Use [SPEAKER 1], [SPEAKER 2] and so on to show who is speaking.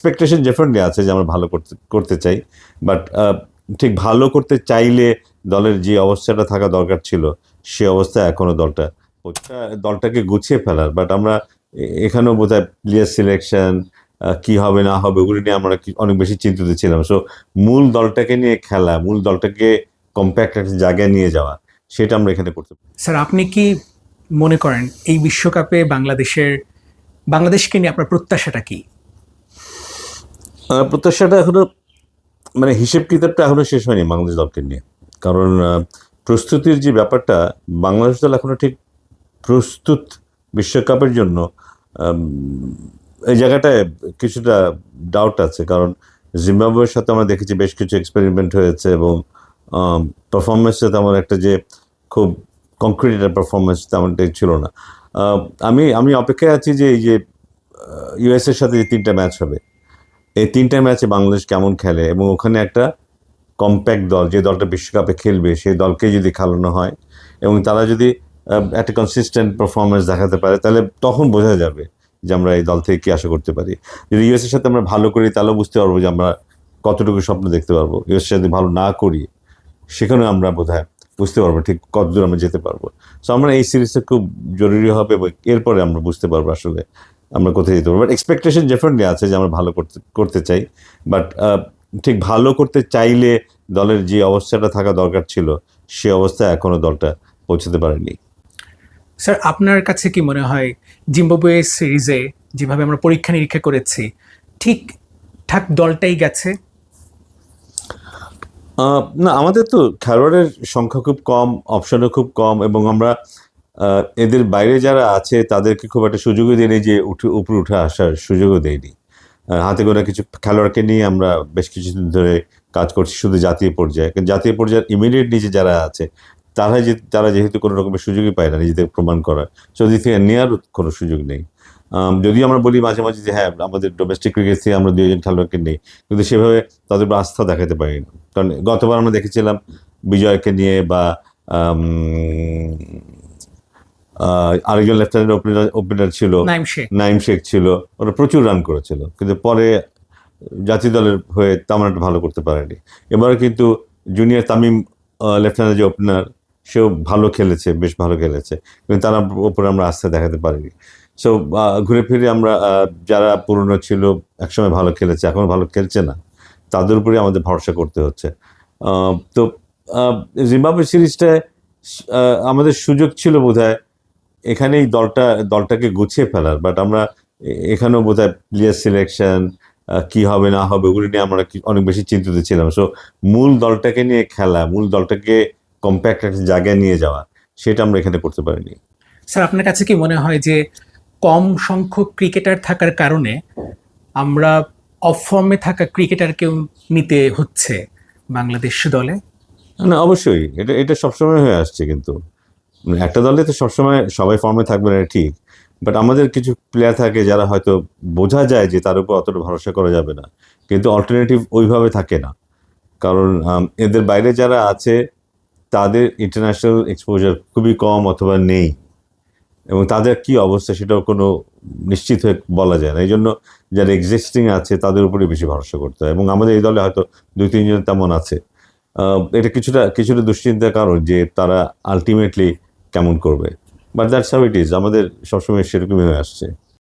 [SPEAKER 1] Expectation definitely আছে যে আমরা ভালো করতে করতে চাই। বাট ঠিক ভালো করতে চাইলে দলের যে অবস্থাটা থাকা দরকার ছিল, সে অবস্থায় এখনও দলটা দলটাকে গুছিয়ে ফেলার। বাট আমরা এখানেও বোধ হয় প্লেয়ার সিলেকশন কি হবে না হবে ওগুলি নিয়ে আমরা অনেক বেশি চিন্তিত ছিলাম। সো মূল দলটাকে নিয়ে খেলা, মূল দলটাকে কম্প্যাক্ট একটা জায়গায় নিয়ে যাওয়া, সেটা আমরা এখানে করতে পারি।
[SPEAKER 2] স্যার আপনি কি মনে করেন এই বিশ্বকাপে বাংলাদেশের, বাংলাদেশকে নিয়ে আপনার প্রত্যাশাটা কি?
[SPEAKER 1] প্রত্যাশাটা এখনও মানে হিসেব কিতাবটা এখনও শেষ হয়নি বাংলাদেশ দলকে নিয়ে। কারণ প্রস্তুতির যে ব্যাপারটা, বাংলাদেশ দল এখনও ঠিক প্রস্তুত বিশ্বকাপের জন্য এই জায়গাটায় কিছুটা ডাউট আছে। কারণ, জিম্বাবুয়ের সাথে আমরা দেখেছি বেশ কিছু এক্সপেরিমেন্ট হয়েছে এবং পারফরমেন্সে তেমন একটা যে খুব কংক্রিট একটা পারফরমেন্স তেমনটাই ছিল না। আমি আমি অপেক্ষায় আছি যে এই যে ইউএসের সাথে যে তিনটা ম্যাচ হবে এই তিনটা ম্যাচে বাংলাদেশ কেমন খেলে এবং ওখানে একটা কম্প্যাক্ট দল, যে দলটা বিশ্বকাপে খেলবে, সেই দলকে যদি খেলানো হয় এবং তারা যদি একটা কনসিস্টেন্ট পারফরমেন্স দেখাতে পারে, তাহলে তখন বোঝা যাবে যে আমরা এই দল থেকে কী আশা করতে পারি। যদি ইউএসের সাথে আমরা ভালো করি, তাহলেও বুঝতে পারব যে আমরা কতটুকু স্বপ্ন দেখতে পারব। ইউএসের সাথে ভালো না করি, সেখানেও আমরা বোধ বুঝতে পারব ঠিক কতদূর আমরা যেতে পারব। সো আমরা এই সিরিজটা খুব জরুরি হবে এবং এরপরে আমরা বুঝতে পারব আসলে আমরা কোথায় যেতে পারব। বাট এক্সপেকটেশন ডেফিনেটলি আছে যে আমরা ভালো করতে করতে চাই। বাট ঠিক ভালো করতে চাইলে দলের যে অবস্থাটা থাকা দরকার ছিল সে অবস্থায় এখনও দলটা পৌঁছতে পারেনি।
[SPEAKER 2] স্যার আপনার কাছে কি মনে হয় জিম্বাবুয়ে সিরিজে যেভাবে আমরা পরীক্ষা নিরীক্ষা করেছি ঠিক ঠাক দলটাই গেছে?
[SPEAKER 1] না আমাদের তো খেলোয়াড়ের সংখ্যা খুব কম অপশনও খুব কম এবং আমরা এদের বাইরে যারা আছে, তাদেরকে খুব একটা সুযোগও দেয়নি যে উঠে, উপরে উঠে আসার সুযোগও দেয়নি। হাতে গোনা কিছু খেলোয়াড়কে নিয়ে আমরা বেশ কিছুদিন ধরে কাজ করছি, শুধু জাতীয় পর্যায়ে। কিন্তু জাতীয় পর্যায়ের ইমিডিয়েট নিচে যারা আছে, তারা যে, তারা যেহেতু কোনো রকমের সুযোগই পায় না নিজেদের প্রমাণ করার। সেদিক থেকে নেওয়ার কোনো সুযোগ নেই। যদিও আমরা বলি মাঝে মাঝে যে হ্যাঁ আমাদের ডোমেস্টিক ক্রিকেট থেকে আমরা দুইজন খেলোয়াড়কে নেই, কিন্তু সেভাবে তাদের উপর আস্থা দেখাতে পারি না কারণ গতবার আমরা দেখেছিলাম বিজয়কে নিয়ে বা আরেকজন লেফটেন্যান্ট ওপেনার ওপেনার ছিল।
[SPEAKER 2] নাইম শেখ।
[SPEAKER 1] ছিল। ওরা প্রচুর রান করেছিল। কিন্তু পরে জাতীয় দলের হয়ে তেমন একটা ভালো করতে পারেনি। এবারে কিন্তু জুনিয়র তামিম লেফটেন্যান্ট যে ওপেনার সেও ভালো খেলেছে বেশ ভালো খেলেছে। কিন্তু তার ওপরে আমরা আস্থা দেখাতে পারিনি। সো ঘুরে ফিরে আমরা যারা পুরনো ছিল একসময় ভালো খেলেছে এখন ভালো খেলছে না তাদের উপরে আমাদের ভরসা করতে হচ্ছে। তো জিম্বাবুয়ে সিরিজটায় আমাদের সুযোগ ছিল বোধহয় এখানেই দলটা দলটাকে গুছিয়ে ফেলার বাট আমরা এখানেও বোধ হয় প্লেয়ার সিলেকশন কি হবে না হবে ওগুলি নিয়ে আমরা অনেক বেশি চিন্তিত ছিলাম। সো মূল দলটাকে নিয়ে খেলা মূল দলটাকে কম্প্যাক্ট একটা জায়গায় নিয়ে যাওয়া সেটা আমরা এখানে করতে পারিনি।
[SPEAKER 2] স্যার আপনার কাছে কি মনে হয় যে কম সংখ্যক ক্রিকেটার থাকার কারণে আমরা অফ ফর্মে থাকা ক্রিকেটারকেও নিতে হচ্ছে বাংলাদেশ দলে?
[SPEAKER 1] না অবশ্যই। এটা এটা সবসময় হয়ে আসছে কিন্তু। একটা দলে তো সবসময় সবাই ফর্মে থাকবে না ঠিক। বাট আমাদের কিছু প্লেয়ার থাকে যারা হয়তো বোঝা যায় যে তার উপর অতটা ভরসা করা যাবে না। কিন্তু অল্টারনেটিভ ওইভাবে থাকে না। কারণ এদের বাইরে যারা আছে, তাদের ইন্টারন্যাশনাল এক্সপোজার খুবই কম অথবা নেই। এবং তাদের কি অবস্থা সেটাও কোনো নিশ্চিত হয়ে বলা যায় না। এই জন্য যারা এক্সিস্টিং আছে, তাদের উপরে বেশি ভরসা করতে হয়। এবং আমাদের এই দলে হয়তো দুই, তিনজন তেমন আছে। এটা কিছুটা কিছুটা দুশ্চিন্তার কারণ যে তারা আলটিমেটলি কেমন করবে? But that's how it is আমাদের সবসময় সেরকমই হয়ে আসছে।